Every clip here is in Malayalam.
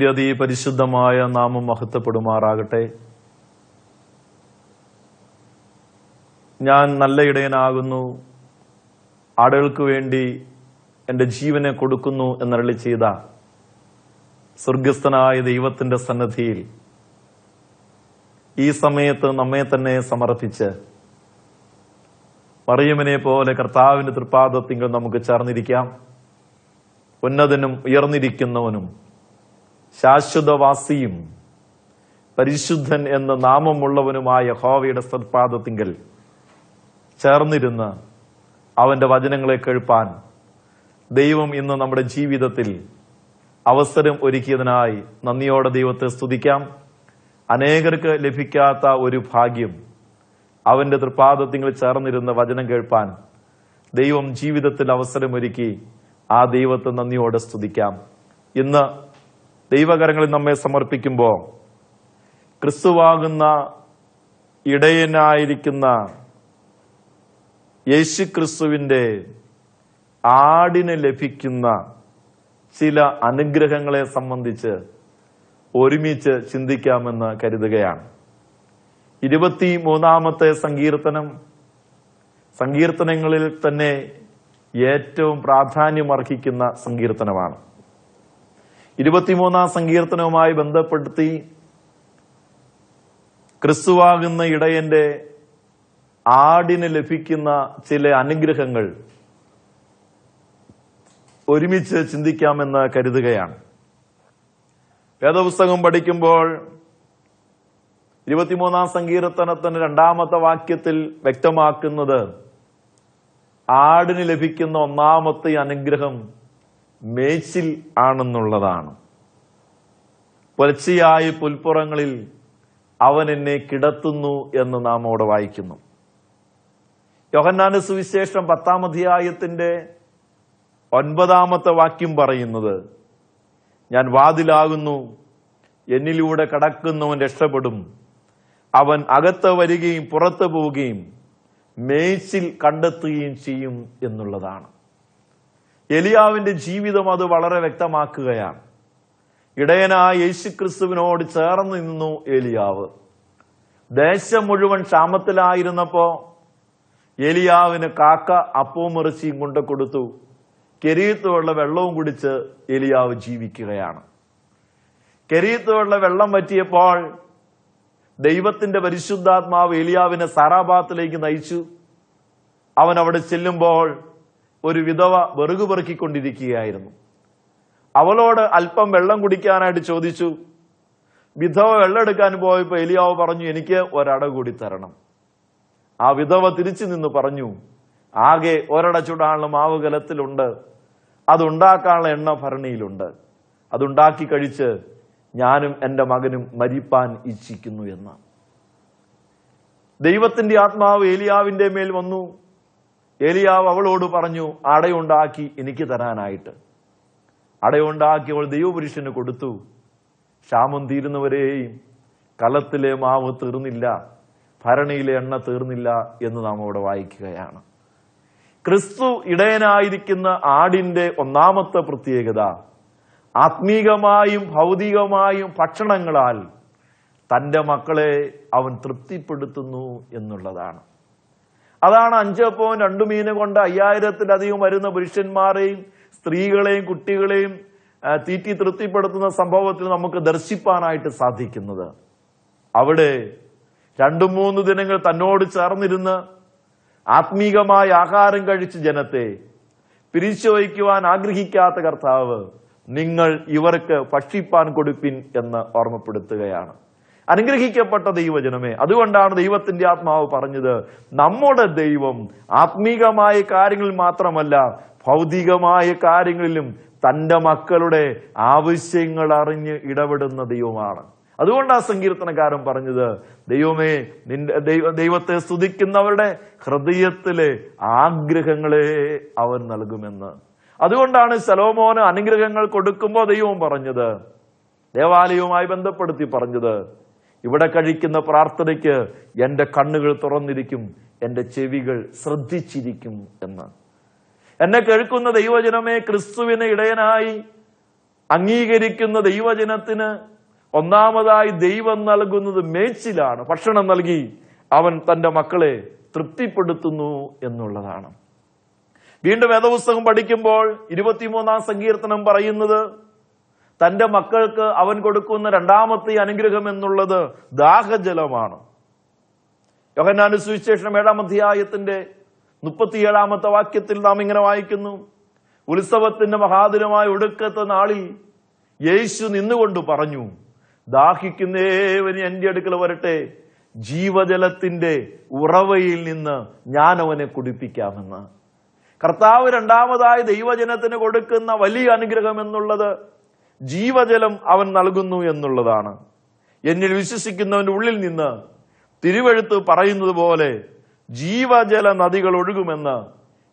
ദൈവത്തിന്റെ അതിപരിശുദ്ധമായ നാമം മഹത്വപ്പെടുമാറാകട്ടെ. ഞാൻ നല്ല ഇടയനാകുന്നു. ആടുകൾക്ക് വേണ്ടി എന്റെ ജീവനെ കൊടുക്കുന്നു എന്നരളി ചെയ്ത സ്വർഗസ്ഥനായ ദൈവത്തിന്റെ സന്നദ്ധിയിൽ ഈ സമയത്ത് നമ്മെ തന്നെ സമർപ്പിച്ച് മറിയമ്മനെ പോലെ കർത്താവിന്റെ തൃപ്പാദത്തിങ്കിൽ നമുക്ക് ചേർന്നിരിക്കാം. ഉന്നതനും ഉയർന്നിരിക്കുന്നവനും ശാശ്വതവാസിയും പരിശുദ്ധൻ എന്ന നാമമുള്ളവനുമായ ഹോവയുടെ സത്പാദത്തിങ്കൽ ചേർന്നിരുന്ന് അവന്റെ വചനങ്ങളെ കേൾപ്പാൻ ദൈവം ഇന്ന് നമ്മുടെ ജീവിതത്തിൽ അവസരം ഒരുക്കിയതിനായി നന്ദിയോടെ ദൈവത്തെ സ്തുതിക്കാം. അനേകർക്ക് ലഭിക്കാത്ത ഒരു ഭാഗ്യം അവന്റെ തൃപാദത്തിങ്ങൾ ചേർന്നിരുന്ന വചനം കേൾപ്പാൻ ദൈവം ജീവിതത്തിൽ അവസരമൊരുക്കി ആ ദൈവത്തെ നന്ദിയോടെ സ്തുതിക്കാം. ഇന്ന് ദൈവകരങ്ങളിൽ നമ്മെ സമർപ്പിക്കുമ്പോൾ ക്രിസ്തുവാകുന്ന ഇടയനായിരിക്കുന്ന യേശു ക്രിസ്തുവിന്റെ ആടിന് ലഭിക്കുന്ന ചില അനുഗ്രഹങ്ങളെ സംബന്ധിച്ച് ഒരുമിച്ച് ചിന്തിക്കാമെന്ന് കരുതുകയാണ്. ഇരുപത്തി മൂന്നാമത്തെ സങ്കീർത്തനം സങ്കീർത്തനങ്ങളിൽ തന്നെ ഏറ്റവും പ്രാധാന്യമർഹിക്കുന്ന സങ്കീർത്തനമാണ്. ഇരുപത്തിമൂന്നാം സങ്കീർത്തനവുമായി ബന്ധപ്പെടുത്തി ക്രിസ്തുവാകുന്ന ഇടയന്റെ ആടിന് ലഭിക്കുന്ന ചില അനുഗ്രഹങ്ങൾ ഒരുമിച്ച് ചിന്തിക്കാമെന്ന് കരുതുകയാണ്. വേദപുസ്തകം പഠിക്കുമ്പോൾ ഇരുപത്തിമൂന്നാം സങ്കീർത്തനത്തിന് രണ്ടാമത്തെ വാക്യത്തിൽ വ്യക്തമാക്കുന്നത് ആടിന് ലഭിക്കുന്ന ഒന്നാമത്തെ അനുഗ്രഹം മേച്ചിൽ ആണെന്നുള്ളതാണ്. പുലർച്ചയായ പുൽപ്പുറങ്ങളിൽ അവൻ എന്നെ കിടത്തുന്നു എന്ന് നാം അവിടെ വായിക്കുന്നു. യോഹന്നാന സുവിശേഷം പത്താം അധ്യായത്തിന്റെ ഒൻപതാമത്തെ വാക്യം പറയുന്നത് ഞാൻ വാതിലാകുന്നു എന്നിലൂടെ കടക്കുന്നവൻ രക്ഷപ്പെടും. അവൻ അകത്ത് വരികയും പുറത്തു പോവുകയും മേച്ചിൽ കണ്ടെത്തുകയും ചെയ്യും എന്നുള്ളതാണ്. എലിയാവിന്റെ ജീവിതം അത് വളരെ വ്യക്തമാക്കുകയാണ്. ഇടയനായ യേശുക്രിസ്തുവിനോട് ചേർന്ന് നിന്നു എലിയാവ്. ദേശം മുഴുവൻ ക്ഷാമത്തിലായിരുന്നപ്പോ എലിയാവിന് കാക്ക അപ്പവും ഇറച്ചിയും കൊണ്ട് കൊടുത്തു. കെരീത്തുള്ള വെള്ളവും കുടിച്ച് എലിയാവ് ജീവിക്കുകയാണ്. കെരീത്തുള്ള വെള്ളം പറ്റിയപ്പോൾ ദൈവത്തിന്റെ പരിശുദ്ധാത്മാവ് എലിയാവിനെ സാറാബാത്തിലേക്ക് നയിച്ചു. അവൻ അവിടെ ചെല്ലുമ്പോൾ ഒരു വിധവ വെറുകു പെറുക്കിക്കൊണ്ടിരിക്കുകയായിരുന്നു. അവളോട് അല്പം വെള്ളം കുടിക്കാനായിട്ട് ചോദിച്ചു. വിധവ വെള്ളം എടുക്കാൻ പോയപ്പോ എലിയാവ് പറഞ്ഞു എനിക്ക് ഒരട കൂടി തരണം. ആ വിധവ തിരിച്ചു നിന്ന് പറഞ്ഞു ആകെ ഒരട ചുടാനുള്ള മാവ് കലത്തിലുണ്ട്. അതുണ്ടാക്കാനുള്ള എണ്ണ ഭരണിയിലുണ്ട്. അതുണ്ടാക്കി കഴിച്ച് ഞാനും എന്റെ മകനും മരിപ്പാൻ ഇച്ഛിക്കുന്നു എന്ന്. ദൈവത്തിന്റെ ആത്മാവ് ഏലിയാവിന്റെ മേൽ വന്നു. ഏലിയാവ് അവളോട് പറഞ്ഞു അടയുണ്ടാക്കി എനിക്ക് തരാനായിട്ട്. അടയുണ്ടാക്കി അവൾ ദൈവപുരുഷന് കൊടുത്തു. ക്ഷാമം തീരുന്നവരെയും കലത്തിലെ മാവ് തീർന്നില്ല ഭരണിയിലെ എണ്ണ തീർന്നില്ല എന്ന് നാം അവിടെ വായിക്കുകയാണ്. ക്രിസ്തു ഇടയനായിരിക്കുന്ന ആടിന്റെ ഒന്നാമത്തെ പ്രത്യേകത ആത്മീകമായും ഭൗതികമായും ഭക്ഷണങ്ങളാൽ തന്റെ മക്കളെ അവൻ തൃപ്തിപ്പെടുത്തുന്നു എന്നുള്ളതാണ്. അതാണ് അഞ്ചപ്പവും രണ്ടു മീന് കൊണ്ട് അയ്യായിരത്തിലധികം വരുന്ന പുരുഷന്മാരെയും സ്ത്രീകളെയും കുട്ടികളെയും തീറ്റി തൃപ്തിപ്പെടുത്തുന്ന സംഭവത്തിൽ നമുക്ക് ദർശിപ്പാനായിട്ട് സാധിക്കുന്നത്. അവിടെ രണ്ടു മൂന്ന് ദിനങ്ങൾ തന്നോട് ചേർന്നിരുന്ന് ആത്മീകമായ ആഹാരം കഴിച്ച് ജനത്തെ പിരിച്ചു വയ്ക്കുവാൻ ആഗ്രഹിക്കാത്ത കർത്താവ് നിങ്ങൾ ഇവർക്ക് ഭക്ഷിപ്പാൻ കൊടുപ്പിൻ എന്ന് ഓർമ്മപ്പെടുത്തുകയാണ്. അനുഗ്രഹിക്കപ്പെട്ട ദൈവജനമേ അതുകൊണ്ടാണ് ദൈവത്തിന്റെ ആത്മാവ് പറഞ്ഞത് നമ്മുടെ ദൈവം ആത്മീകമായ കാര്യങ്ങളിൽ മാത്രമല്ല ഭൗതികമായ കാര്യങ്ങളിലും തന്റെ മക്കളുടെ ആവശ്യങ്ങൾ അറിഞ്ഞ് ഇടപെടുന്ന ദൈവമാണ്. അതുകൊണ്ട് ആ സങ്കീർത്തനക്കാരൻ പറഞ്ഞത് ദൈവമേ നിന്റെ ദൈവ ദൈവത്തെ സ്തുതിക്കുന്നവരുടെ ഹൃദയത്തിലെ ആഗ്രഹങ്ങളെ അവൻ നൽകുമെന്ന്. അതുകൊണ്ടാണ് ശലോമോന് അനുഗ്രഹങ്ങൾ കൊടുക്കുമ്പോൾ ദൈവം പറഞ്ഞത് ദേവാലയവുമായി ബന്ധപ്പെടുത്തി പറഞ്ഞത് ഇവിടെ കഴിക്കുന്ന പ്രാർത്ഥനയ്ക്ക് എന്റെ കണ്ണുകൾ തുറന്നിരിക്കും എന്റെ ചെവികൾ ശ്രദ്ധിച്ചിരിക്കും എന്ന്. എന്നെ കേൾക്കുന്ന ദൈവജനമേ ക്രിസ്തുവിന് ഇടയനായി അംഗീകരിക്കുന്ന ദൈവജനത്തിന് ഒന്നാമതായി ദൈവം നൽകുന്നത് മേച്ചിലാണ്. ഭക്ഷണം നൽകി അവൻ തന്റെ മക്കളെ തൃപ്തിപ്പെടുത്തുന്നു എന്നുള്ളതാണ്. വീണ്ടും വേദപുസ്തകം പഠിക്കുമ്പോൾ ഇരുപത്തിമൂന്നാം സങ്കീർത്തനം പറയുന്നത് തന്റെ മക്കൾക്ക് അവൻ കൊടുക്കുന്ന രണ്ടാമത്തെ അനുഗ്രഹം എന്നുള്ളത് ദാഹജലമാണ്. യോഹനാനു സുവിശേഷം ഏഴാം അധ്യായത്തിന്റെ മുപ്പത്തിയേഴാമത്തെ വാക്യത്തിൽ നാം ഇങ്ങനെ വായിക്കുന്നു. ഉത്സവത്തിന്റെ മഹാദിനമായ ഒടുക്കത്തെ നാളിൽ യേശു നിന്നുകൊണ്ട് പറഞ്ഞു ദാഹിക്കുന്നേവന് എന്റെ അടുക്കൽ വരട്ടെ. ജീവജലത്തിന്റെ ഉറവയിൽ നിന്ന് ഞാൻ അവനെ കുടിപ്പിക്കാമെന്ന്. കർത്താവ് രണ്ടാമതായി ദൈവജനത്തിന് കൊടുക്കുന്ന വലിയ അനുഗ്രഹം എന്നുള്ളത് ജീവജലം അവൻ നൽകുന്നു എന്നുള്ളതാണ്. എന്നിൽ വിശ്വസിക്കുന്നവന്റെ ഉള്ളിൽ നിന്ന് തിരുവഴുത്ത് പറയുന്നത് പോലെ ജീവജല നദികൾ ഒഴുകുമെന്ന്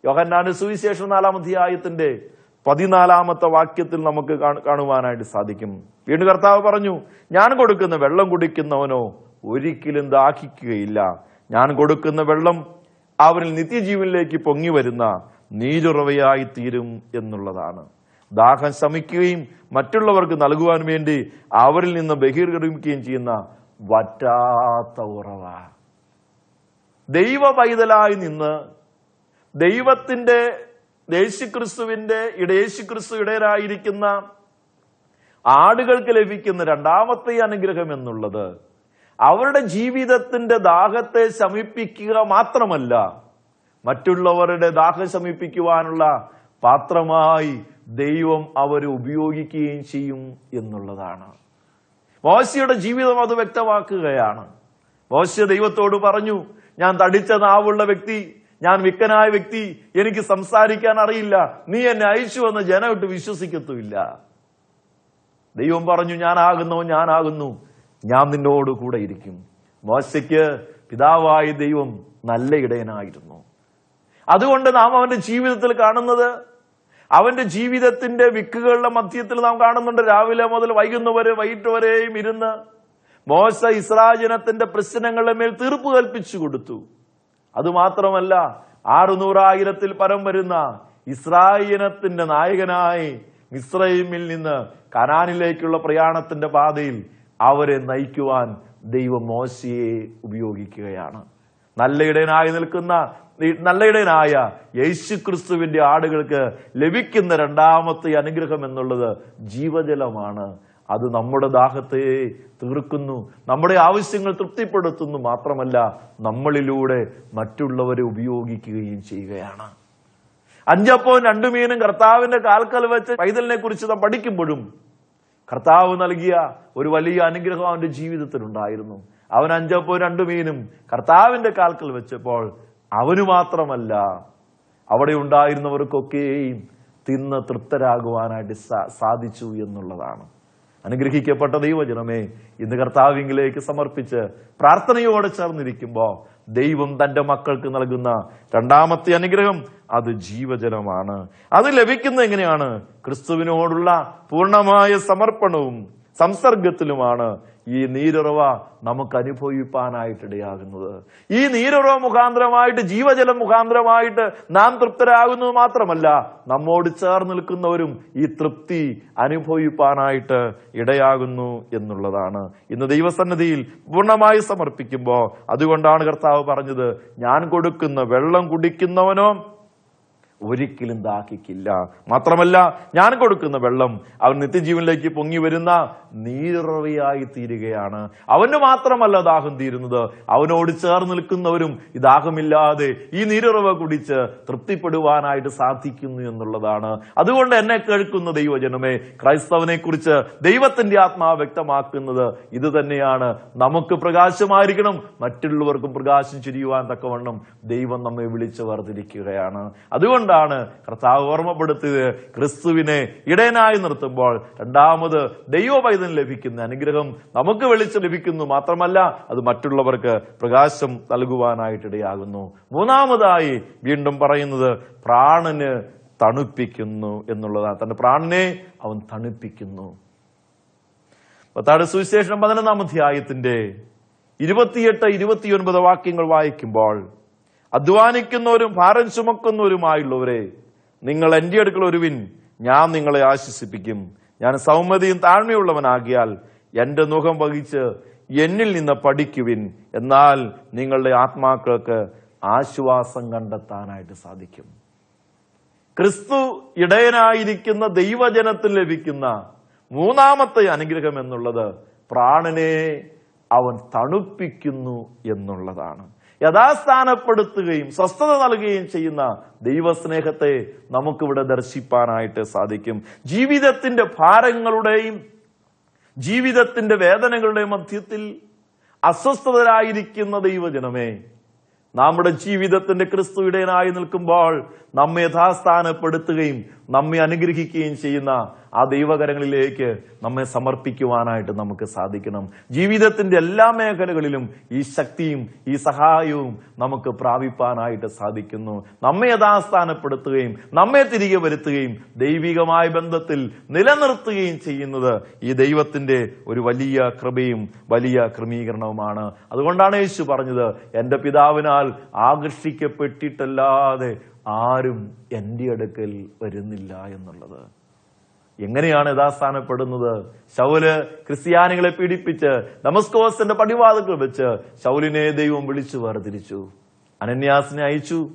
യോഹന്നാന്റെ സുവിശേഷം നാലാം അധ്യായത്തിന്റെ പതിനാലാമത്തെ വാക്യത്തിൽ നമുക്ക് കാണുവാനായിട്ട് സാധിക്കും. വീണ്ടും കർത്താവ് പറഞ്ഞു ഞാൻ കൊടുക്കുന്ന വെള്ളം കുടിക്കുന്നവനോ ഒരിക്കലും ദാഹിക്കുകയില്ല. ഞാൻ കൊടുക്കുന്ന വെള്ളം അവരിൽ നിത്യജീവനിലേക്ക് പൊങ്ങി വരുന്ന നീരുറവയായി തീരും എന്നുള്ളതാണ്. ദാഹം ശമിക്കുകയും മറ്റുള്ളവർക്ക് നൽകുവാൻ വേണ്ടി അവരിൽ നിന്ന് ബഹിർഗമിക്കുകയും ചെയ്യുന്ന വറ്റാത്ത ഉറവ. ദൈവ പൈതലായി നിന്ന് ദൈവത്തിന്റെ യേശുക്രിസ്തുവിന്റെ ഇട യേശുക്രിസ്തു ഇടയരായിരിക്കുന്ന ആടുകൾക്ക് ലഭിക്കുന്ന രണ്ടാമത്തെ അനുഗ്രഹം എന്നുള്ളത് അവരുടെ ജീവിതത്തിന്റെ ദാഹത്തെ ശമിപ്പിക്കുക മാത്രമല്ല മറ്റുള്ളവരുടെ ദാഹം ശമിപ്പിക്കുവാനുള്ള പാത്രമായി ദൈവം അവരെ ഉപയോഗിക്കുകയും ചെയ്യും എന്നുള്ളതാണ്. മോശയുടെ ജീവിതം അത് വ്യക്തമാക്കുകയാണ്. മോശ ദൈവത്തോട് പറഞ്ഞു ഞാൻ തടിച്ച നാവുള്ള വ്യക്തി ഞാൻ വിക്കനായ വ്യക്തി എനിക്ക് സംസാരിക്കാൻ അറിയില്ല. നീ എന്നെ അയച്ചു എന്ന് ജനം ഇട്ട് വിശ്വസിക്കത്തുമില്ല. ദൈവം പറഞ്ഞു ഞാനാകുന്നു ഞാനാകുന്നു. ഞാൻ നിന്നോട് കൂടെ ഇരിക്കും. മോശയ്ക്ക് പിതാവായ ദൈവം നല്ല ഇടയനായിരുന്നു. അതുകൊണ്ട് നാം അവന്റെ ജീവിതത്തിൽ കാണുന്നത് അവന്റെ ജീവിതത്തിന്റെ വിക്കുകളുടെ മധ്യത്തിൽ നാം കാണുന്നുണ്ട്. രാവിലെ മുതൽ വൈകുന്നവരെ വൈകിട്ട് വരെയും ഇരുന്ന് മോശ ഇസ്രാജനത്തിന്റെ പ്രശ്നങ്ങളുടെ മേൽ തീർപ്പ് കൽപ്പിച്ചു കൊടുത്തു. അതുമാത്രമല്ല ആറുനൂറായിരത്തിൽ പരം വരുന്ന ഇസ്രായേനത്തിന്റെ നായകനായി മിസ്രൈമിൽ നിന്ന് കനാനിലേക്കുള്ള പ്രയാണത്തിന്റെ പാതയിൽ അവരെ നയിക്കുവാൻ ദൈവം മോശയെ ഉപയോഗിക്കുകയാണ്. നല്ല ഇടയനായി നിൽക്കുന്ന ഈ നല്ല ഇടയനായ യേശു ക്രിസ്തുവിന്റെ ആടുകൾക്ക് ലഭിക്കുന്ന രണ്ടാമത്തെ അനുഗ്രഹം എന്നുള്ളത് ജീവജലമാണ്. അത് നമ്മുടെ ദാഹത്തെ തീർക്കുന്നു നമ്മുടെ ആവശ്യങ്ങൾ തൃപ്തിപ്പെടുത്തുന്നു മാത്രമല്ല നമ്മളിലൂടെ മറ്റുള്ളവരെ ഉപയോഗിക്കുകയും ചെയ്യുകയാണ്. അഞ്ചപ്പവും രണ്ടു മീനും കർത്താവിന്റെ കാൽക്കൽ വെച്ച് പൈതലിനെ കുറിച്ച് നാം പഠിക്കുമ്പോഴും കർത്താവ് നൽകിയ ഒരു വലിയ അനുഗ്രഹം അവന്റെ ജീവിതത്തിലുണ്ടായിരുന്നു അവൻ അഞ്ചപ്പോ രണ്ടു മീനും കർത്താവിന്റെ കാൽക്കൽ വെച്ചപ്പോൾ അവന് മാത്രമല്ല അവിടെ ഉണ്ടായിരുന്നവർക്കൊക്കെയും തിന്ന് തൃപ്തരാകുവാനായിട്ട് സാധിച്ചു എന്നുള്ളതാണ്. അനുഗ്രഹിക്കപ്പെട്ട ദൈവജനമേ ഇന്ന് കർത്താവിംഗിലേക്ക് സമർപ്പിച്ച് പ്രാർത്ഥനയോടെ ചേർന്നിരിക്കുമ്പോൾ ദൈവം തന്റെ മക്കൾക്ക് നൽകുന്ന രണ്ടാമത്തെ അനുഗ്രഹം അത് ജീവജലമാണ് അത് ലഭിക്കുന്നത് എങ്ങനെയാണ്? ക്രിസ്തുവിനോടുള്ള പൂർണമായ സമർപ്പണവും സംസർഗത്തിലുമാണ്. ഈ നീരുറവ നമുക്ക് അനുഭവിപ്പാനായിട്ടിടയാകുന്നത്. ഈ നീരുറവ മുഖാന്തരമായിട്ട് ജീവജലം മുഖാന്തരമായിട്ട് നാം തൃപ്തരാകുന്നത് മാത്രമല്ല നമ്മോട് ചേർന്ന് നിൽക്കുന്നവരും ഈ തൃപ്തി അനുഭവിപ്പാനായിട്ട് ഇടയാകുന്നു എന്നുള്ളതാണ്. ഇന്ന് ദൈവസന്നിധിയിൽ പൂർണമായി സമർപ്പിക്കുമ്പോൾ അതുകൊണ്ടാണ് കർത്താവ് പറഞ്ഞത് ഞാൻ കൊടുക്കുന്ന വെള്ളം കുടിക്കുന്നവനോ ഒരിക്കലും ദാഹിക്കില്ല. മാത്രമല്ല ഞാൻ കൊടുക്കുന്ന വെള്ളം അവൻ നിത്യജീവനിലേക്ക് പൊങ്ങി വരുന്ന നീരുറവയായി തീരുകയാണ്. അവന് മാത്രമല്ല ദാഹം തീരുന്നത്. അവനോട് ചേർന്ന് നിൽക്കുന്നവരും ഈ ദാഹമില്ലാതെ ഈ നീരുറവ കുടിച്ച് തൃപ്തിപ്പെടുവാനായിട്ട് സാധിക്കുന്നു എന്നുള്ളതാണ്. അതുകൊണ്ട് എന്നെ കേൾക്കുന്ന ദൈവജനമേ ക്രൈസ്തവനെ കുറിച്ച് ദൈവത്തിന്റെ ആത്മാവ് വ്യക്തമാക്കുന്നത് ഇത് തന്നെയാണ് നമുക്ക് പ്രകാശമായിരിക്കണം മറ്റുള്ളവർക്കും പ്രകാശം ചിരിയുവാൻ തക്കവണ്ണം ദൈവം നമ്മെ വിളിച്ചു വേർതിരിക്കുകയാണ്. അതുകൊണ്ടാണ് കർത്താവ് ഓർമ്മപ്പെടുത്തിയത് ക്രിസ്തുവിനെ ഇടയനായി നിർത്തുമ്പോൾ രണ്ടാമത് ദൈവ ലഭിക്കുന്ന അനുഗ്രഹം നമുക്ക് വെളിച്ചം ലഭിക്കുന്നു. മാത്രമല്ല അത് മറ്റുള്ളവർക്ക് പ്രകാശം നൽകുവാനായിട്ടിടയാകുന്നു. മൂന്നാമതായി വീണ്ടും പറയുന്നത് പ്രാണന് തണുപ്പിക്കുന്നു എന്നുള്ളതാണ്. തന്റെ പ്രാണനെ അവൻ തണുപ്പിക്കുന്നു. പത്താട് സുവിശേഷം പതിനൊന്നാം അധ്യായത്തിന്റെ ഇരുപത്തിയെട്ട് ഇരുപത്തിയൊൻപത് വാക്യങ്ങൾ വായിക്കുമ്പോൾ അധ്വാനിക്കുന്നവരും ഭാരം ചുമക്കുന്നവരുമായുള്ളവരെ നിങ്ങൾ എന്റെ അടുക്കൽ ഒരുവിൻ. ഞാൻ നിങ്ങളെ ആശ്വസിപ്പിക്കും. ഞാൻ സൗമ്യതയും താഴ്മയുള്ളവനാകിയാൽ എന്റെ മുഖം വഹിച്ച് എന്നിൽ നിന്ന് പഠിക്കുവിൻ. എന്നാൽ നിങ്ങളുടെ ആത്മാക്കൾക്ക് ആശ്വാസം കണ്ടെത്താനായിട്ട് സാധിക്കും. ക്രിസ്തു ഇടയനായിരിക്കുന്ന ദൈവജനത്തിൽ ലഭിക്കുന്ന മൂന്നാമത്തെ അനുഗ്രഹം എന്നുള്ളത് പ്രാണനെ അവൻ തണുപ്പിക്കുന്നു എന്നുള്ളതാണ്. യഥാസ്ഥാനപ്പെടുത്തുകയും സ്വസ്ഥത നൽകുകയും ചെയ്യുന്ന ദൈവസ്നേഹത്തെ നമുക്കിവിടെ ദർശിപ്പാനായിട്ട് സാധിക്കും. ജീവിതത്തിന്റെ ഭാരങ്ങളുടെയും ജീവിതത്തിന്റെ വേദനകളുടെയും മധ്യത്തിൽ അസ്വസ്ഥതരായിരിക്കുന്ന ദൈവജനമേ നമ്മുടെ ജീവിതത്തിന്റെ ക്രിസ്തുവിടേനായി നിൽക്കുമ്പോൾ നമ്മെ യഥാസ്ഥാനപ്പെടുത്തുകയും നമ്മെ അനുഗ്രഹിക്കുകയും ചെയ്യുന്ന ആ ദൈവകരങ്ങളിലേക്ക് നമ്മെ സമർപ്പിക്കുവാനായിട്ട് നമുക്ക് സാധിക്കണം. ജീവിതത്തിന്റെ എല്ലാ മേഖലകളിലും ഈ ശക്തിയും ഈ സഹായവും നമുക്ക് പ്രാപിപ്പാനായിട്ട് സാധിക്കുന്നു. നമ്മെ യഥാസ്ഥാനപ്പെടുത്തുകയും നമ്മെ തിരികെ വരുത്തുകയും ദൈവികമായ ബന്ധത്തിൽ നിലനിർത്തുകയും ചെയ്യുന്നത് ഈ ദൈവത്തിന്റെ ഒരു വലിയ കൃപയും വലിയ ക്രമീകരണവുമാണ്. അതുകൊണ്ടാണ് യേശു പറഞ്ഞത് എന്റെ പിതാവിനാൽ ആകർഷിക്കപ്പെട്ടിട്ടല്ലാതെ ആരും എന്റെ അടുക്കൽ വരുന്നില്ല എന്നുള്ളത്. എങ്ങനെയാണ് യഥാസ്ഥാനപ്പെടുന്നത്? ശൗൽ ക്രിസ്ത്യാനികളെ പീഡിപ്പിച്ച് നമസ്കോസിന്റെ പടിവാതുക്കൾ വെച്ച് ശൗലിനെ ദൈവം വിളിച്ചു വേർതിരിച്ചു. അനന്യാസിനെ അയച്ചു.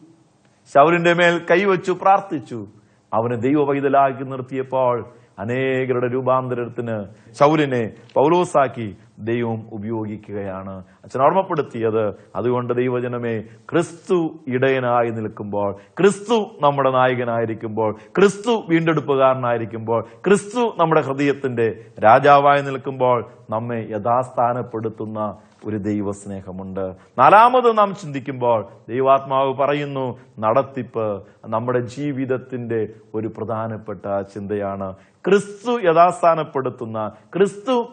ശൗലിന്റെ മേൽ കൈവച്ചു പ്രാർത്ഥിച്ചു. അവന് ദൈവ പൈതലാക്കി നിർത്തിയപ്പോൾ അനേകരുടെ രൂപാന്തരത്തിന് ശൗലിനെ പൗലോസാക്കി ദൈവം ഉപയോഗിക്കുകയാണ്. അച്ഛൻ ഓർമ്മപ്പെടുത്തിയത് അതുകൊണ്ട് ദൈവജനമേ ക്രിസ്തു ഇടയനായി നിൽക്കുമ്പോൾ ക്രിസ്തു നമ്മുടെ നായകനായിരിക്കുമ്പോൾ ക്രിസ്തു വീണ്ടെടുപ്പുകാരനായിരിക്കുമ്പോൾ ക്രിസ്തു നമ്മുടെ ഹൃദയത്തിന്റെ രാജാവായി നിൽക്കുമ്പോൾ നമ്മെ യഥാസ്ഥാനപ്പെടുത്തുന്ന ഒരു ദൈവസ്നേഹമുണ്ട്. നാലാമത് നാം ചിന്തിക്കുമ്പോൾ ദൈവാത്മാവ് പറയുന്നു നടത്തിപ്പ് നമ്മുടെ ജീവിതത്തിന്റെ ഒരു പ്രധാനപ്പെട്ട ചിന്തയാണ്. ക്രിസ്തു യഥാസ്ഥാനപ്പെടുത്തുന്ന ക്രിസ്തു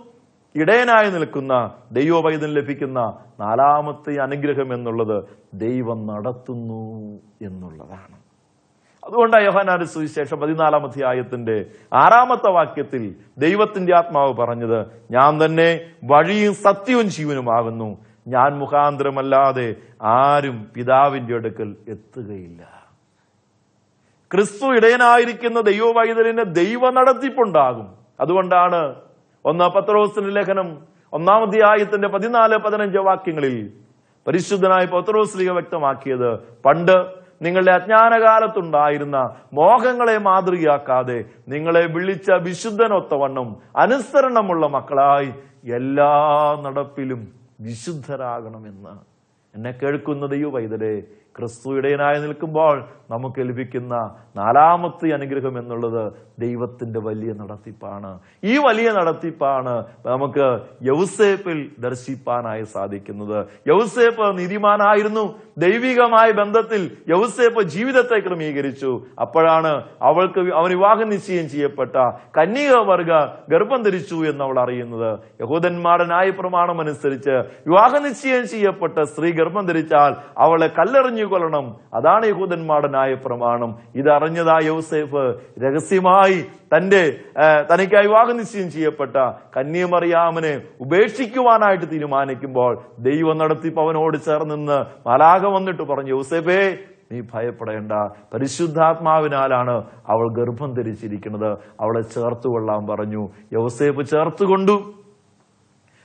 ഇടയനായി നിൽക്കുന്ന ദൈവവൈദ്യം ലഭിക്കുന്ന നാലാമത്തെ അനുഗ്രഹം എന്നുള്ളത് ദൈവം നടത്തുന്നു എന്നുള്ളതാണ്. അതുകൊണ്ടാണ് യോഹനാന്റെ സുവിശേഷം പതിനാലാം അധ്യായത്തിന്റെ ആറാമത്തെ വാക്യത്തിൽ ദൈവത്തിന്റെ ആത്മാവ് പറഞ്ഞത് ഞാൻ തന്നെ വഴിയും സത്യവും ജീവനുമാകുന്നു ഞാൻ മുഖാന്തരമല്ലാതെ ആരും പിതാവിന്റെ അടുക്കൽ എത്തുകയില്ല. ക്രിസ്തു ഇടയനായിരിക്കുന്ന ദൈവവൈതലിന് ദൈവ നടത്തിപ്പുണ്ടാകും അതുകൊണ്ടാണ് ഒന്ന് പത്രോസിന്റെ ലേഖനം ഒന്നാമത്തെ ആയത്തിന്റെ പതിനാല് പതിനഞ്ച് വാക്യങ്ങളിൽ പരിശുദ്ധനായ പത്രോസ്ലിക വ്യക്തമാക്കിയത് പണ്ട് നിങ്ങളുടെ അജ്ഞാനകാലത്തുണ്ടായിരുന്ന മോഹങ്ങളെ മാതൃകയാക്കാതെ നിങ്ങളെ വിളിച്ച വിശുദ്ധനൊത്തവണ്ണം അനുസരണമുള്ള മക്കളായി എല്ലാ നടപ്പിലും വിശുദ്ധരാകണമെന്ന്. എന്നെ കേൾക്കുന്ന വൈദരെ ക്രിസ്തു ഇടയനായി നിൽക്കുമ്പോൾ നമുക്ക് ലഭിക്കുന്ന നാലാമത്തെ അനുഗ്രഹം എന്നുള്ളത് ദൈവത്തിന്റെ വലിയ നടത്തിപ്പാണ്. ഈ വലിയ നടത്തിപ്പാണ് നമുക്ക് യൗസേപ്പിൽ ദർശിപ്പാനായി സാധിക്കുന്നത്. യൗസേപ്പ് നീതിമാനായിരുന്നു. ദൈവികമായ ബന്ധത്തിൽ യൗസേപ്പ് ജീവിതത്തെ ക്രമീകരിച്ചു. അപ്പോഴാണ് അവൾക്ക് അവൻ വിവാഹം നിശ്ചയം ചെയ്യപ്പെട്ട കന്യക വർഗ ഗർഭം ധരിച്ചു എന്ന് അവൾ അറിയുന്നത്. യഹൂദന്മാരുടെ ന്യായ പ്രമാണം അനുസരിച്ച് വിവാഹ നിശ്ചയം ചെയ്യപ്പെട്ട സ്ത്രീ ഗർഭം ധരിച്ചാൽ അവളെ കല്ലെറിഞ്ഞു കൊല്ലണം. അതാണ് യഹൂദന്മാരുടെ ന്യായ പ്രമാണം ഇതറിഞ്ഞതാ യോസേഫ് രഹസ്യമായി തന്റെ തനിക്കായി വിവാഹ നിശ്ചയം ചെയ്യപ്പെട്ട കന്യമറിയാമനെ ഉപേക്ഷിക്കുവാനായിട്ട് തീരുമാനിക്കുമ്പോൾ ദൈവം നടത്തിപ്പ് അവനോട് ചേർന്ന് മലാഖ വന്നിട്ട് പറഞ്ഞു യൗസേഫേ നീ ഭയപ്പെടേണ്ട. പരിശുദ്ധാത്മാവിനാലാണ് അവൾ ഗർഭം ധരിച്ചിരിക്കുന്നത്. അവളെ ചേർത്തുകൊള്ളാൻ പറഞ്ഞു. യൗസേഫ് ചേർത്തുകൊണ്ടു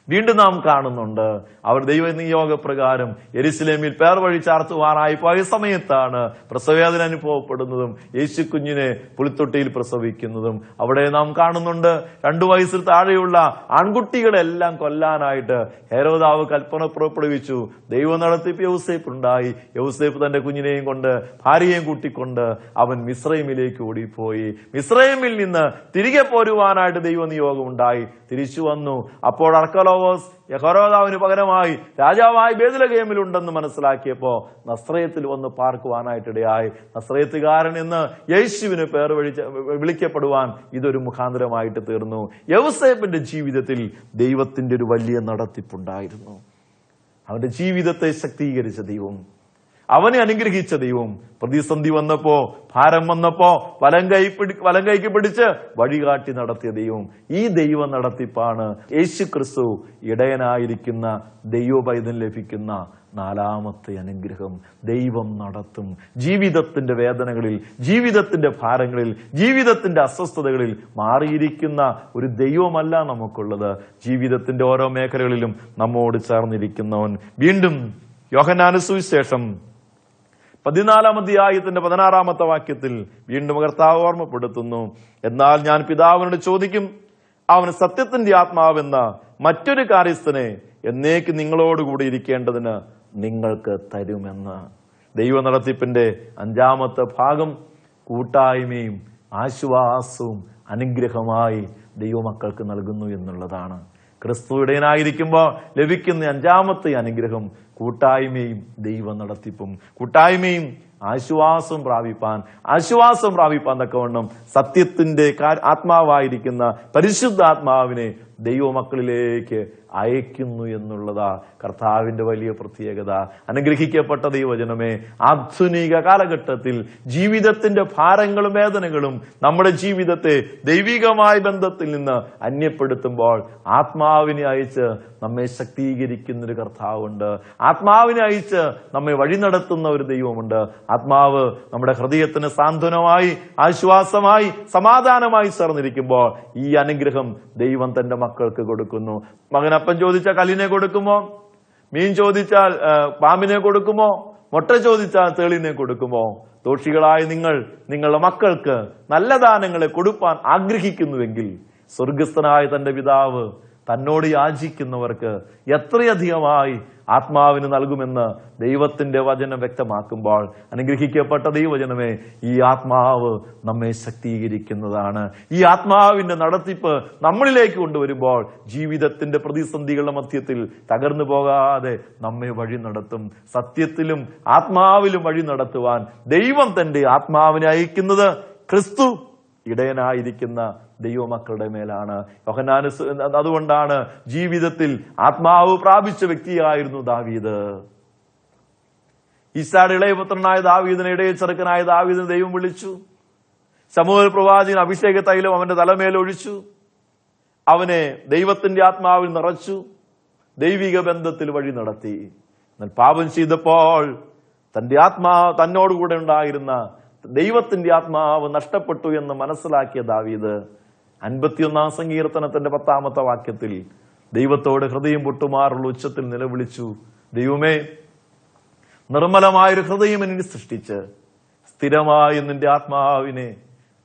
വീണ്ടും നാം കാണുന്നുണ്ട്. അവർ ദൈവ നിയോഗപ്രകാരം എരിശിലേമിൽ പേർ വഴി ചാർത്തുവാറായി പോയ സമയത്താണ് പ്രസവവേദന അനുഭവപ്പെടുന്നതും യേശു കുഞ്ഞിനെ പുളിത്തൊട്ടിയിൽ പ്രസവിക്കുന്നതും. അവിടെ നാം കാണുന്നുണ്ട് രണ്ടു വയസ്സിൽ താഴെയുള്ള ആൺകുട്ടികളെല്ലാം കൊല്ലാനായിട്ട് ഹേരോദാവ് കൽപ്പന പുറപ്പെടുവിച്ചു ദൈവം നടത്തിപ്പ് യൗസേപ്പ് ഉണ്ടായി. യൗസേപ്പ് തന്റെ കുഞ്ഞിനെയും കൊണ്ട് ഭാര്യയെയും കൂട്ടിക്കൊണ്ട് അവൻ മിശ്രൈമിലേക്ക് ഓടിപ്പോയി. മിശ്രൈമിൽ നിന്ന് തിരികെ പോരുവാനായിട്ട് ദൈവ നിയോഗം ഉണ്ടായി. തിരിച്ചു വന്നു. അപ്പോൾ അർക്കലോവോസ് യഹോരോദാവിന് പകരമായി രാജാവായി ബേദലഗേമിലുണ്ടെന്ന് മനസ്സിലാക്കിയപ്പോ നസ്രയത്തിൽ വന്ന് പാർക്കുവാനായിട്ടിടയായി. നസ്രയത്തുകാരൻ എന്ന് യേശുവിന് പേർ വിളിക്കപ്പെടുവാൻ ഇതൊരു മുഖാന്തരമായിട്ട് തീർന്നു. യവസേപ്പിന്റെ ജീവിതത്തിൽ ദൈവത്തിന്റെ ഒരു വലിയ നടത്തിപ്പുണ്ടായിരുന്നു. അവന്റെ ജീവിതത്തെ ശക്തീകരിച്ച ദൈവം അവനെ അനുഗ്രഹിച്ച ദൈവം. പ്രതിസന്ധി വന്നപ്പോ ഭാരം വന്നപ്പോ വലം കൈ പിടി വലം കൈക്ക് പിടിച്ച് വഴികാട്ടി നടത്തിയ ദൈവം. ഈ ദൈവ നടത്തിപ്പാണ് യേശു ക്രിസ്തു ഇടയനായിരിക്കുന്ന ദൈവപൈതം ലഭിക്കുന്ന നാലാമത്തെ അനുഗ്രഹം. ദൈവം നടത്തും. ജീവിതത്തിന്റെ വേദനകളിൽ ജീവിതത്തിന്റെ ഭാരങ്ങളിൽ ജീവിതത്തിന്റെ അസ്വസ്ഥതകളിൽ മാറിയിരിക്കുന്ന ഒരു ദൈവമല്ല നമുക്കുള്ളത്. ജീവിതത്തിന്റെ ഓരോ മേഖലകളിലും നമ്മോട് ചേർന്നിരിക്കുന്നവൻ. വീണ്ടും യോഹനാന പതിനാലാം അധ്യായത്തിന്റെ പതിനാറാമത്തെ വാക്യത്തിൽ വീണ്ടും കർത്താവ് ഓർമ്മപ്പെടുത്തുന്നു. എന്നാൽ ഞാൻ പിതാവിനോട് ചോദിക്കും അവന് സത്യത്തിന്റെ ആത്മാവെന്ന മറ്റൊരു കാര്യസ്ഥനെ എന്നേക്ക് നിങ്ങളോടുകൂടി ഇരിക്കേണ്ടതിന് നിങ്ങൾക്ക് തരുമെന്ന്. ദൈവ നടത്തിപ്പിന്റെ അഞ്ചാമത്തെ ഭാഗം കൂട്ടായ്മയും ആശ്വാസവും അനുഗ്രഹമായി ദൈവമക്കൾക്ക് നൽകുന്നു എന്നുള്ളതാണ്. ക്രിസ്തുവിടേനായിരിക്കുമ്പോൾ ലഭിക്കുന്ന അഞ്ചാമത്തെ അനുഗ്രഹം കൂട്ടായ്മയും ദൈവ നടത്തിപ്പും. കൂട്ടായ്മയും ആശ്വാസം പ്രാപിപ്പാൻ. ആശ്വാസം പ്രാപിപ്പാൻ തക്കവണ്ണം സത്യത്തിന്റെ ആത്മാവായിരിക്കുന്ന പരിശുദ്ധാത്മാവിനെ ദൈവമക്കളിലേക്ക് അയക്കുന്നു എന്നുള്ളതാ കർത്താവിന്റെ വലിയ പ്രത്യേകത. അനുഗ്രഹിക്കപ്പെട്ട ദൈവജനമേ ആധുനിക കാലഘട്ടത്തിൽ ജീവിതത്തിന്റെ ഭാരങ്ങളും വേദനകളും നമ്മുടെ ജീവിതത്തെ ദൈവികമായ ബന്ധത്തിൽ നിന്ന് അന്യപ്പെടുത്തുമ്പോൾ ആത്മാവിനെ അയച്ച് നമ്മെ ശക്തീകരിക്കുന്ന ഒരു കർത്താവുണ്ട്. ആത്മാവിനെ അയച്ച് നമ്മെ വഴി നടത്തുന്ന ഒരു ദൈവമുണ്ട്. ആത്മാവ് നമ്മുടെ ഹൃദയത്തിന് സാന്ത്വനമായി ആശ്വാസമായി സമാധാനമായി ചേർന്നിരിക്കുമ്പോൾ ഈ അനുഗ്രഹം ദൈവം തന്റെ മക്കൾക്ക് കൊടുക്കുന്നു. മകൻ അപ്പൻ ചോദിച്ചാൽ കല്ലിനെ കൊടുക്കുമോ? മീൻ ചോദിച്ചാൽ പാമ്പിനെ കൊടുക്കുമോ? മുട്ട ചോദിച്ചാൽ തേളിനെ കൊടുക്കുമോ? ദോഷികളായ നിങ്ങൾ നിങ്ങളുടെ മക്കൾക്ക് നല്ല ദാനങ്ങളെ കൊടുപ്പാൻ ആഗ്രഹിക്കുന്നുവെങ്കിൽ സ്വർഗസ്ഥനായ തന്റെ പിതാവ് തന്നോട് യാചിക്കുന്നവർക്ക് എത്രയധികമായി ആത്മാവിന് നൽകുമെന്ന് ദൈവത്തിന്റെ വചനം വ്യക്തമാക്കുമ്പോൾ അനുഗ്രഹിക്കപ്പെട്ട ദൈവജനമേ ഈ ആത്മാവ് നമ്മെ ശക്തീകരിക്കുന്നതാണ്. ഈ ആത്മാവിന്റെ നടത്തിപ്പ് നമ്മളിലേക്ക് കൊണ്ടുവരുമ്പോൾ ജീവിതത്തിന്റെ പ്രതിസന്ധികളുടെ മധ്യത്തിൽ തകർന്നു പോകാതെ നമ്മെ വഴി നടത്തും. സത്യത്തിലും ആത്മാവിലും വഴി നടത്തുവാൻ ദൈവം തന്റെ ആത്മാവിനെ അയക്കുന്നത് ക്രിസ്തു ഇടയനായിരിക്കുന്ന ദൈവമക്കളുടെ മേലാണ്. യോഹനാനുസ് അതുകൊണ്ടാണ് ജീവിതത്തിൽ ആത്മാവ് പ്രാപിച്ച വ്യക്തിയായിരുന്നു ദാവീദ്. ഈസാട് ഇളയപുത്രനായ ദാവീദിനെ ഇടയ ചെറുക്കനായ ദാവീദിനെ ദൈവം വിളിച്ചു. സമൂഹ പ്രവാചകൻ അഭിഷേക തൈലം അവന്റെ തലമേൽ ഒഴിച്ചു. അവനെ ദൈവത്തിന്റെ ആത്മാവിൽ നിറച്ചു. ദൈവിക ബന്ധത്തിൽ വഴി നടത്തി. എന്നാൽ പാപം ചെയ്തപ്പോൾ തന്റെ ആത്മാ തന്നോടുകൂടെ ഉണ്ടായിരുന്ന ദൈവത്തിന്റെ ആത്മാവ് നഷ്ടപ്പെട്ടു എന്ന് മനസ്സിലാക്കിയ ദാവീദ് അൻപത്തിയൊന്നാം സങ്കീർത്തനത്തിന്റെ പത്താമത്തെ വാക്യത്തിൽ ദൈവത്തോട് ഹൃദയം പൊട്ടുമാറുള്ള ഉച്ചത്തിൽ നിലവിളിച്ചു ദൈവമേ നിർമ്മലമായൊരു ഹൃദയം എനിക്ക് സൃഷ്ടിച്ച് സ്ഥിരമായി നിന്റെ ആത്മാവിനെ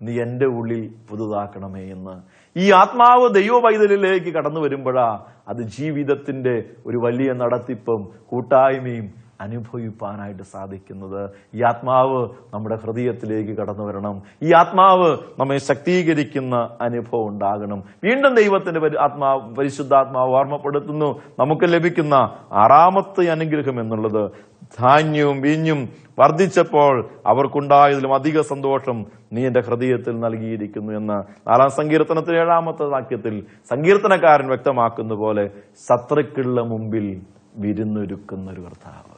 നീ എന്റെ ഉള്ളിൽ പുതുതാക്കണമേ എന്ന്. ഈ ആത്മാവ് ദൈവ പൈതലിലേക്ക് കടന്നു വരുമ്പോഴാ അത് ജീവിതത്തിന്റെ ഒരു വലിയ നടത്തിപ്പും കൂട്ടായ്മയും അനുഭവിപ്പാനായിട്ട് സാധിക്കുന്നത്. ഈ ആത്മാവ് നമ്മുടെ ഹൃദയത്തിലേക്ക് കടന്നു വരണം. ഈ ആത്മാവ് നമ്മെ ശക്തീകരിക്കുന്ന അനുഭവം ഉണ്ടാകണം. വീണ്ടും ദൈവത്തിന്റെ ആത്മാവ് പരിശുദ്ധാത്മാവ് ഓർമ്മപ്പെടുത്തുന്നു. നമുക്ക് ലഭിക്കുന്ന ആറാമത്തെ അനുഗ്രഹം എന്നുള്ളത് ധാന്യവും വീഞ്ഞും വർദ്ധിച്ചപ്പോൾ അവർക്കുണ്ടായതിലും അധിക സന്തോഷം നീ എന്റെ ഹൃദയത്തിൽ നൽകിയിരിക്കുന്നു എന്ന് നാലാം സങ്കീർത്തനത്തിൽ ഏഴാമത്തെ വാക്യത്തിൽ സങ്കീർത്തനക്കാരൻ വ്യക്തമാക്കുന്ന പോലെ ശത്രുക്കളുടെ മുമ്പിൽ വിരുന്നൊരുക്കുന്ന ഒരു കർത്താവ്.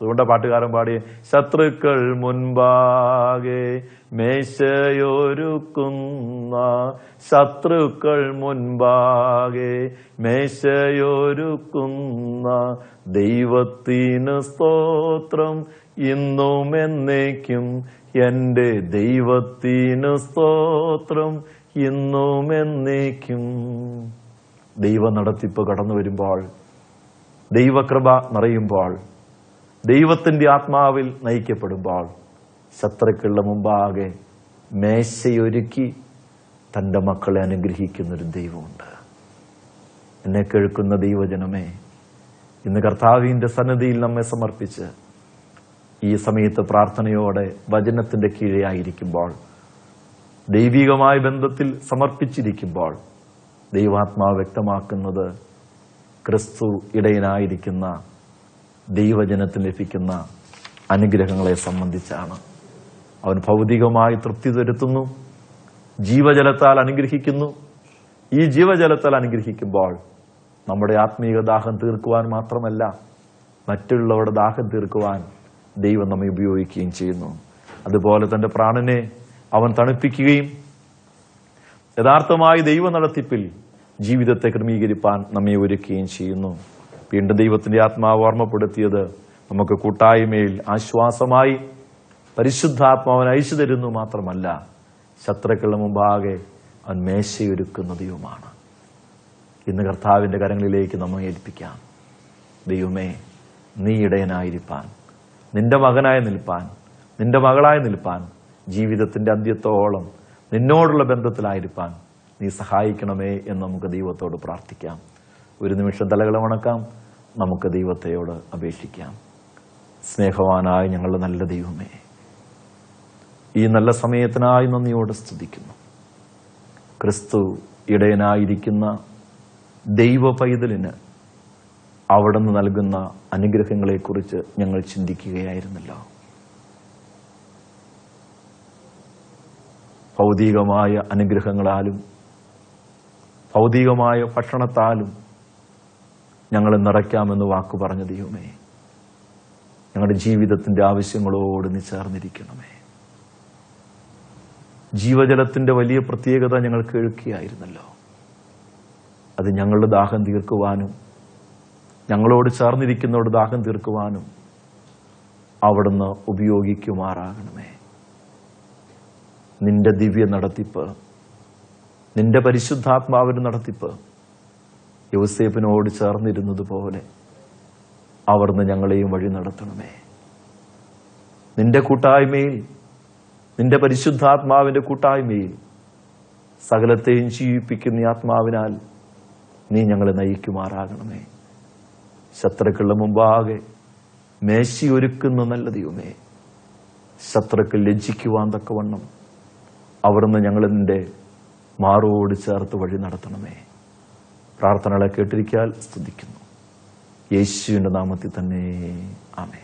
അതുകൊണ്ട് പാട്ടുകാരൻ പാടി ശത്രുക്കൾ മുൻപാകെ മേശയൊരുക്കുന്ന ശത്രുക്കൾ മുൻപാകെ മേശയൊരുക്കുന്ന ദൈവത്തിന് സ്തോത്രം ഇന്നും എന്നേക്കും എന്റെ ദൈവത്തിന് സ്തോത്രം ഇന്നും എന്നേക്കും. ദൈവ നടത്തിപ്പ് കടന്നു വരുമ്പോൾ ദൈവകൃപ നിറയുമ്പോൾ ദൈവത്തിന്റെ ആത്മാവിൽ നയിക്കപ്പെടുമ്പോൾ ശത്രുക്കളുടെ മുമ്പാകെ മേശയൊരുക്കി തന്റെ മക്കളെ അനുഗ്രഹിക്കുന്നൊരു ദൈവമുണ്ട്. എന്നെ കേൾക്കുന്ന ദൈവജനമേ ഇന്ന് കർത്താവിന്റെ സന്നദ്ധിയിൽ നമ്മെ സമർപ്പിച്ച് ഈ സമയത്ത് പ്രാർത്ഥനയോടെ വചനത്തിന്റെ കീഴെയായിരിക്കുമ്പോൾ ദൈവികമായ ബന്ധത്തിൽ സമർപ്പിച്ചിരിക്കുമ്പോൾ ദൈവാത്മാവ് വ്യക്തമാക്കുന്നത് ക്രിസ്തു ഇടയനായിരിക്കുന്ന ദൈവജനത്തിൽ ലഭിക്കുന്ന അനുഗ്രഹങ്ങളെ സംബന്ധിച്ചാണ്. അവൻ ഭൗതികമായി തൃപ്തി വരുത്തുന്നു ജീവജലത്താൽ അനുഗ്രഹിക്കുന്നു. ഈ ജീവജലത്താൽ അനുഗ്രഹിക്കുമ്പോൾ നമ്മുടെ ആത്മീയ ദാഹം തീർക്കുവാൻ മാത്രമല്ല മറ്റുള്ളവരുടെ ദാഹം തീർക്കുവാൻ ദൈവം നമ്മെ ഉപയോഗിക്കുകയും ചെയ്യുന്നു. അതുപോലെ തന്റെ പ്രാണനെ അവൻ തണുപ്പിക്കുകയും യഥാർത്ഥമായി ദൈവ നടത്തിപ്പിൽ ജീവിതത്തെ ക്രമീകരിപ്പാൻ നമ്മെ ഒരുക്കുകയും ചെയ്യുന്നു. വീണ്ടും ദൈവത്തിന്റെ ആത്മാവ് ഓർമ്മപ്പെടുത്തിയത് നമുക്ക് കൂട്ടായ്മയിൽ ആശ്വാസമായി പരിശുദ്ധാത്മാവൻ അയച്ചു തരുന്നു മാത്രമല്ല ശത്രുക്കളുടെ മുമ്പാകെ അവൻ മേശയൊരുക്കുന്ന ദൈവമാണ്. ഇന്ന് കർത്താവിന്റെ കരങ്ങളിലേക്ക് നമ്മെ ഏൽപ്പിക്കാം ദൈവമേ നീ ഇടയനായിരിക്കാൻ നിന്റെ മകനായി നിൽപ്പാൻ നിന്റെ മകളായി നിൽപ്പാൻ ജീവിതത്തിന്റെ അന്ത്യത്തോളം നിന്നോടുള്ള ബന്ധത്തിലായിരിക്കാൻ നീ സഹായിക്കണമേ എന്ന് നമുക്ക് ദൈവത്തോട് പ്രാർത്ഥിക്കാം. ഒരു നിമിഷം തലകളെ വണക്കാം നമുക്ക് ദൈവത്തെയോട് അപേക്ഷിക്കാം. സ്നേഹവാനായ ഞങ്ങളുടെ നല്ല ദൈവമേ ഈ നല്ല സമയത്തിനായി നന്ദിയോട് സ്തുതിക്കുന്നു. ക്രിസ്തു ഇടയനായിരിക്കുന്ന ദൈവ പൈതലിന് അവിടുന്ന് നൽകുന്ന അനുഗ്രഹങ്ങളെക്കുറിച്ച് ഞങ്ങൾ ചിന്തിക്കുകയായിരുന്നല്ലോ. ഭൗതികമായ അനുഗ്രഹങ്ങളാലും ഭൗതികമായ ഭക്ഷണത്താലും ഞങ്ങൾ നിറയ്ക്കാമെന്ന് വാക്കു പറഞ്ഞ ദൈവമേ. ഞങ്ങളുടെ ജീവിതത്തിന്റെ ആവശ്യങ്ങളോട് നീ ജീവജലത്തിന്റെ വലിയ പ്രത്യേകത ഞങ്ങൾ കേൾക്കുകയായിരുന്നല്ലോ. അത് ഞങ്ങളുടെ ദാഹം തീർക്കുവാനും ഞങ്ങളോട് ചേർന്നിരിക്കുന്നവരുടെ ദാഹം തീർക്കുവാനും അവിടുന്ന് ഉപയോഗിക്കുമാറാകണമേ. നിന്റെ ദിവ്യ നടത്തിപ്പ് നിന്റെ പരിശുദ്ധാത്മാവിന് നടത്തിപ്പ് യോസേപ്പിനോട് ചേർന്നിരുന്നത് പോലെ അവിടുന്ന് ഞങ്ങളെയും വഴി നടത്തണമേ. നിന്റെ കൂട്ടായ്മയിൽ നിന്റെ പരിശുദ്ധാത്മാവിന്റെ കൂട്ടായ്മയിൽ സകലത്തെയും ജീവിപ്പിക്കുന്ന ആത്മാവിനാൽ നീ ഞങ്ങളെ നയിക്കുമാറാകണമേ. ശത്രുക്കളുടെ മുമ്പാകെ മേശി ഒരുക്കുന്ന നല്ല ദൈവമേ. ശത്രുക്കൾ ലജ്ജിക്കുവാൻ തക്കവണ്ണം അവിടുന്ന് ഞങ്ങളെ നിന്റെ മാറോട് ചേർത്ത് വഴി നടത്തണമേ. പ്രാർത്ഥനകളെ കേട്ടിരിക്കാൻ സ്തുതിക്കുന്നു. യേശുവിന്റെ നാമത്തിൽ തന്നെ. ആമേ